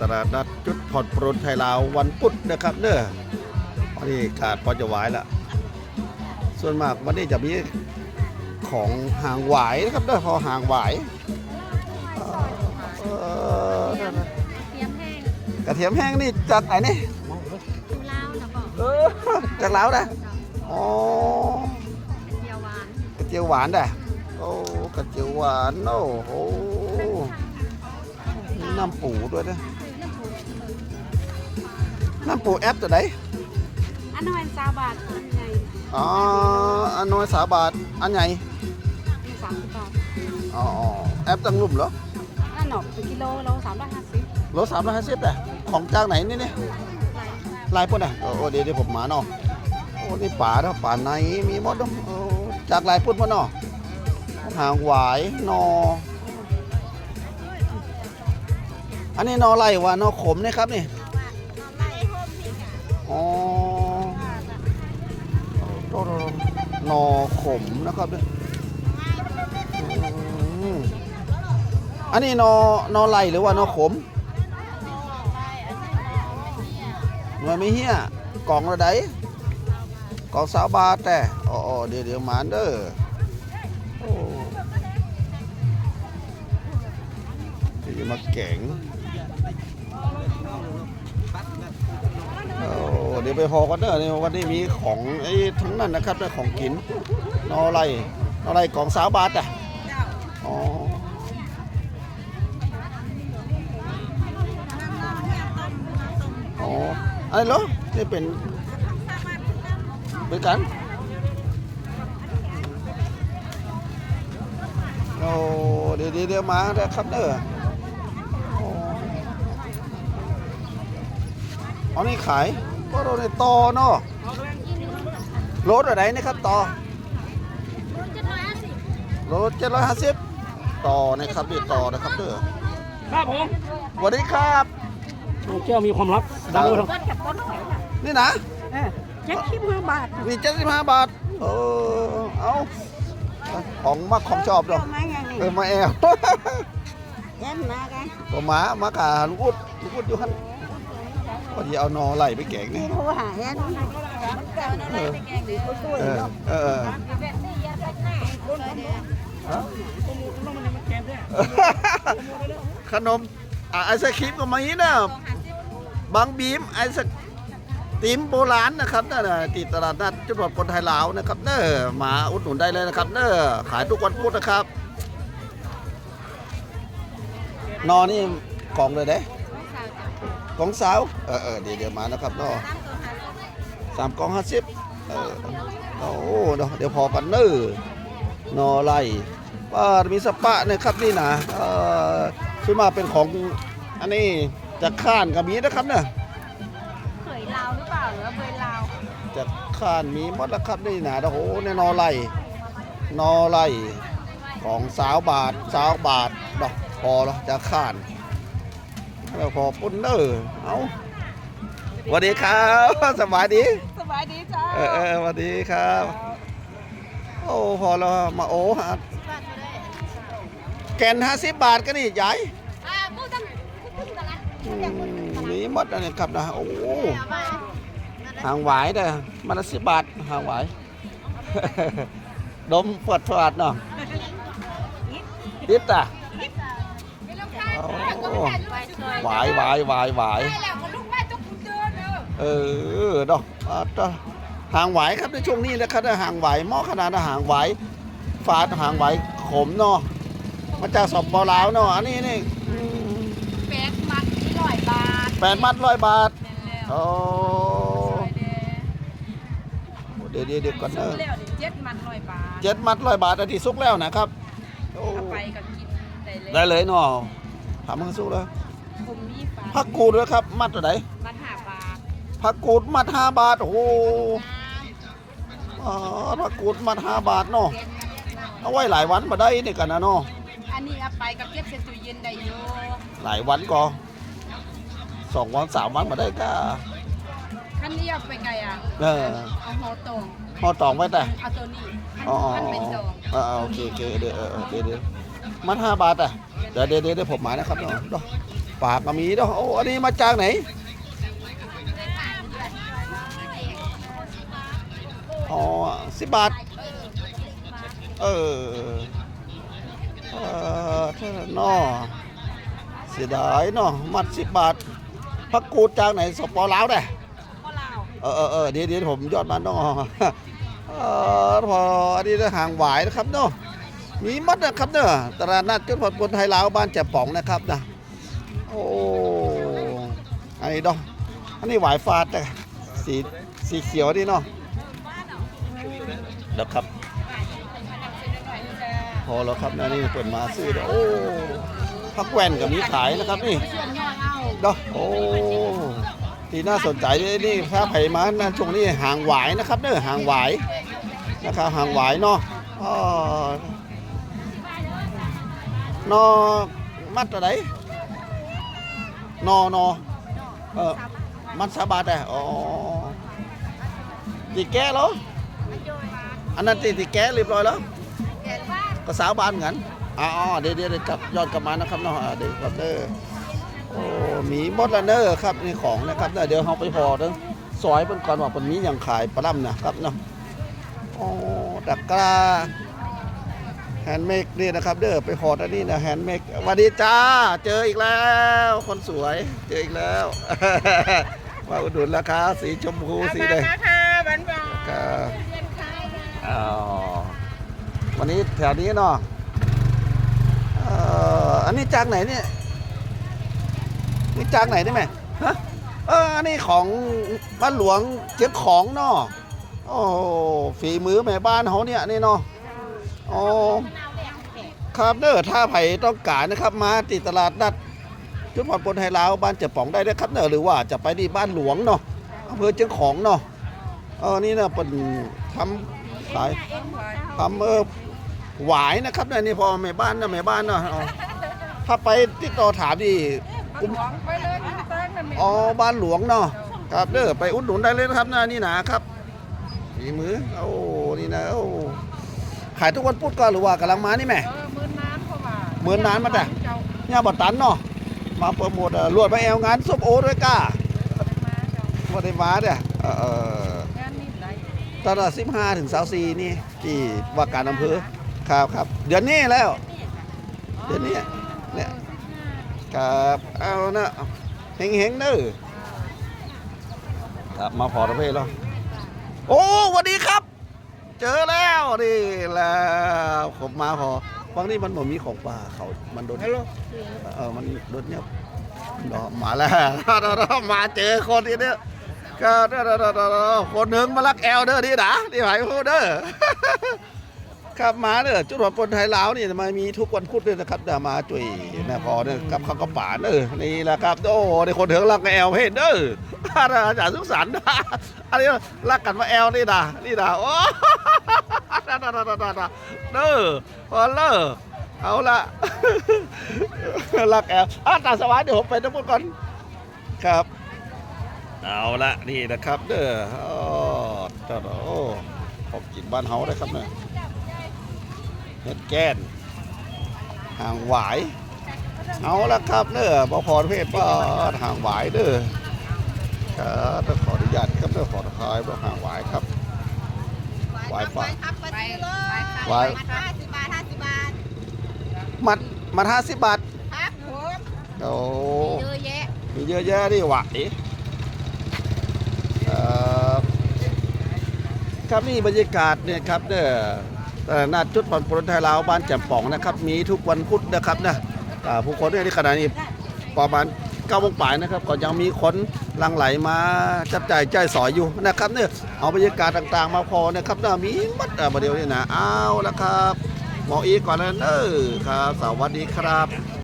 ตลาดนัดจุดผ่อนปรนไทยลาววันพุธนะครับเด้อวันนี้กาดพอจะหวายละส่วนมากวันนี้จะมีของห่างหวายนะครับเด้อพอห่างหวายเอ่อเตรียมแห้งกระเทียมแห้งนี่จากไหนนี่ดูลาวนะบอกเออจากลาวนะอ๋อเดียวหวานกระเจียวหวานได้โอ้กระเจียวหวานโอ้โหมีน้ำปูด้วยนะซื้อน้ำผู น้ำปูแอปตัวไหนอันน้อยซาบาทอันใหญ่อ๋อ อันน้อยสาบาท อันใหญ่ มีสามสิบบาทอ๋อ แอปตั้งรุ่มเหรออันหนอกเป็นกิโลเราสามร้อยห้าสิบโลสามร้อยห้าสิบแต่ของจากไหนนี่เนี่ยไรลายพวกน่ะโอ้โอ้เดี๋ยวเดี๋ยวผมมาเนาะโอ้นี่ป่าเนาะป่าในมีหมดเนาะโอ้จากลายพุ่นมาเนาะหางหวายนอ อันนี้นอไรวะนอขมนี่ครับนี่ อ๋อตโตโตนอขมนะครับอืมอันนี้นอนอไรหรือว่านอขมหน่วยไม่เฮียกล่องระไดกล่องสาวบาแต่อ๋อเดี๋ยวเดี๋ยวหมานเด้อโอ้เดี๋ยวจะมาแกงโเดี๋ยวไปพอกันเด้อนี่วันนี้มีของไอ้ทั้งนั้นนะครับได้ของกินนอไรนอไรกล่องสาวบาทอะอ๋ออ๋ออะไรเหรอนี่เป็นเป็นกันโอ้เดี๋ยวเดี๋ยวเดี๋ยวมาได้อครับเด้อโอ้อ๋อนี่ขาย ก็โดนในตอเนาะรถอะไรนะครับต่อรถเจ็ดร้อยห้าสิบต่อนะครับนี่ต่อนะครับเด้อครับผมสวัสดีครับน้องแก้วมีความลับดังเลยครับนี่นะเจ็ดสิบห้าบาทมีเจ็ดสิบห้าบาทเออเอาของมักของชอบเนาะมาอเออมาแอลเย็นมากันก็มา มาขาลูกอุดลูกอุดอยู่ขัน พอดีเอานอไหลไปแกงนี่โทรหาเย็นเจ้านั่นเลยไปแกงหรือผู้ช่วยเออเออเออแบบนี้ยัดไปไหนขนมอะไอศครีมก็มาอีกนะบางบีมไอศติมโบราณนะครับนั่นน่ะติดตลาดนัดจังหวัดคนไทยลาวนะครับเน้อมาอุดหนุนได้เลยนะครับเน้อขายทุกวันพุธนะครับ นอนี่กล่องเลยเด้ กล่องสาวเออเออเดี๋ยวเดี๋ยวมานะครับเนอสามกล่องห้าสิบเออโอ้เดี๋ยวเดี๋ยวพอกันเน้อนอไล่ว่ามีสปะนะครับนี่นะเออซื้อมาเป็นของอันนี้จากข้านกับมีนะครับเนี่ยเขยลาวหรือเปล่าหรือว่าเบยลาวจากข้านมีหมดแล้วครับนี่นะโอ้โหในนอไล่นอไล่ของสาวบาทสาวบาทดอกพอแล้วจากข้าน แล้วพอปุ่นเด้อเอาสวัสดีครับสบายดีสบายดีจ้าเออเออสวัสดีครับ โอ้พอแล้วมาโอ้ฮะแกนห้าสิบบาทก็นี่ใหญ่อ่าพูดตั้งพูดตลาดอืมมีหมดอันนี้ครับนะโอ้โหหางหวายเด้อมันละสิบบาทหางหวายดมปวดปวดเนาะติดอะโอ้ หวายหวายหวายหวายแล้วก็ลูกแม่ต้องคุณเดินเออเออดอกอ่าต่อหางหวายครับในช่วงนี้แหล้วครับหางหวายหม้อขนาดหางหวายฟาดหางหวายขมเนาะมาจากสอบปลาวเนาะอันนี้นี่อืมแปดมัดที่ร้อยบาทแปดมัดร้อยบาทแม่นแล้วโอ้ซอยแดงเดี๋ยวเดี๋ยวเดี๋ยวก่อนซื้เนออะแล้วนี่เจ็ดมัดร้อยบาทเจ็ดมัดร้อยบาทอันที่สุกแล้วนะครับโอ้เอาไปก็กินได้เลยได้เลยเนาะ ถามมันสุกแล้วผมมีปลาผักกูดนะครับ มัดเท่าไหร่มัดห้าบาทผักกูดมัดห้าบาทโอ้โหอ๋อผักกูดมัดห้าบาทเนาะเอาไว้หลายวันมาได้นี่กันนะเนาะอันนี้เอาไปก็เก็บใส่ตู้เย็นได้อยู่หลายวันก็สองวันสามวันมาได้ก็คันนี้เอาไปไงอะเออเอาห่อตรงพอตองไว้แต่เอาตัวนี้อ๋อมันเป็นตรงอ๋อโอเคโอเคเดี๋ยวเออเออเดี๋ยวเดี๋ยว มัดห้าบาทอะเดี๋ยวเดี๋ยวเดี๋ยวเดี๋ยวผมมานะครับเนาะเนาะปากก็มีเนาะโอ้อันนี้มาจากไหนอ๋อสิบบาท เออ เออเท่านั้นเนาะเสียดายเนาะมัดสิบบาทพักกูดจากไหนสปอลาวเด้ก็ลาวเออเออเออเดี๋ยวเดี๋ยวผมยอดมันเนาะเออพออันนี้ห่างหวายนะครับเนาะ มีมัดนะครับเนาะตลาดนัดจุดผ่อนปลนไทยลาวบ้านแจ่ป๋องนะครับนะโอ้อันนี้เนาะอันนี้หวายฟาดแต่สีสีเขียวนี่เนาะเดี๋ยวครับ พอแล้วครับนะนี่เปิดมาซื้อเด้อโอ้พักแว่นกับมีขายนะครับนี่เนาะโอ้ที่น่าสนใจเลยนี่ถ้าไผ่มานะช่วงนี้ห่างหวายนะครับเด้อห่างหวายนะครับห่างหวายเนาะอ้อ นอมัดอะไรนอนอเออมัดสาบาทแต่อ๋อตีแก้แล้วอันนั้นตีตีแก้เรียบร้อยแล้วก็สาวบ้านเหมือนอ๋อเดี๋ยวเดี๋ยวกลับย้อนกลับมานะครับเนาะอ่าเดี๋ยวครับเด้อโอ้มีมอดละเนอร์ครับในของนะครับเดี๋ยวเราไปพอเด้อซอยเพิ่นก่อนว่าเพิ่นมีหยังขายปลาล่ำนะครับเนาะโอ้ตะกร้า แฮนด์เมกนี่นะครับ เด้อไปพออันนี้นะแฮนด์เมกสวัสดีจ้า เจออีกแล้ว คนสวย เจออีกแล้วมาอุดหนุนราคาสีชมพูสีแดงค่ะหวานหวานครับเย็นคายนะอ๋อวันนี้แถวนี้เนาะเอ่ออันนี้จากไหนเนี่ยนี่จากไหนได้ไหมฮะเอออันนี้ของบ้านหลวงเจ้าของเนาะโอ้ฝีมือแม่บ้านเขาเนี่ยนี่เนาะ โอ้ครับเด้อถ้าไผ่ต้องการนะครับ มาติดตลาดนัดจุดผ่อนปลนไทยลาวบ้านเจะป๋องได้นะครับเนอะหรือว่าจะไปที่บ้านหลวงเนาะอำเภอเจ้าของเนาะเออนี่นะเป็นทำขายเอ็นพอทำเออหวายนะครับเนี่ยนี่พอแม่บ้านนะแม่บ้านเนาะเอาถ้าไปติดต่อถามดิหวงไปเลยที่เต้นมันมีอ๋อบ้านหลวงเนาะครับเด้อไปอุดหนุนได้เลยนะครับนะนี่นะครับฝีมือโอ้นี่นะโอ้ ขายทุกวันพุธก็หรือว่ากำลังมานี่แม่ เออหมื่นน้ำเข้ามาหมื่นน้ำมาแต่เจ้าเนี่ยบอตันเนาะมาโปรโมทเอ่อรวดมาแอลงานซุปโอด้วยก้ามาเจ้าบ่ได้มาเนี่ยเออเอองานนี้ไรตอนสิบห้าถึงสาสี่นี่ที่ว่าการอำเภอครับครับเดือนนี้แล้ว เดี๋ยวนี้เนี่ย ครับเอานะเฮงเฮงๆเด้อครับมาพอประเภทแล้วโอ้สวัสดีครับ เจอแล้วนี่แล้วผมมาพอฟังนี่มันบ่มีของป่าเขา มันโดนเออมันโดนเนี่ยดอกมาแล้วมาเจอคนที่เนี่ยก็คนหนึ่งมาลักแอลเด้อนี่นะนี่หมายพูดเด้อครับมาเด้อจุดหัวปนไทยลาวนี่มามีทุกวันพุธด้วยนะครับเดี๋ยวมาจุยแม่พอเนี่ยกับข้าวกระป๋าเด้อนี่แหละครับโอ้ในคนถึงรักแอลเพศเด้อ อาจารย์สุขสันต์นะอันนี้รักกันมาแอลนี่นะนี่นะโอ้ดาดาดาดาดาดาเด้อพอเลอเอาละรักแอลอาตาสวัสดีเดี๋ยวผมไปทั้งหมดก่อนครับ เอาละนี่นะครับเด้อโอ้ตาดาโอ้ผมกินบ้านเฮาได้ครับเนี่ยเห็ดแก้นห่างหวายเอาละครับเนอะบพรเพศป้าห่างหวายเด้อ ครับต้องขออนุญาตครับเด้อขอทายว่าห่างหวายครับหวายฟ้าครับไปซื้อเลยหวายห้าสิบบาทห้าสิบบาทมัดมัดห้าสิบบาทครับผมโอ้เยอะแยะมีเยอะแยะดิหวายครับครับนี่บรรยากาศเนี่ยครับเด้อตลาดนัดจุดผ่อนปลนไทยลาวบ้านแจ่มป่องนะครับ มีทุกวันพุธนะครับนะอ่าผู้คนเนี่ยที่ขณะนี้ประมาณเก้าโมงป่ายนะครับ ก็ยังมีคนห ลังไหลมาจับจ่ายใจสอยอยู่นะครับเนี่ยเอาบรรยากาศต่างๆ มาพอนะครับน่ามีมัดอะประเดียวนี่นะเอาละครับหมออีกก่อนแล้วเนอครับ สวัสดีครับ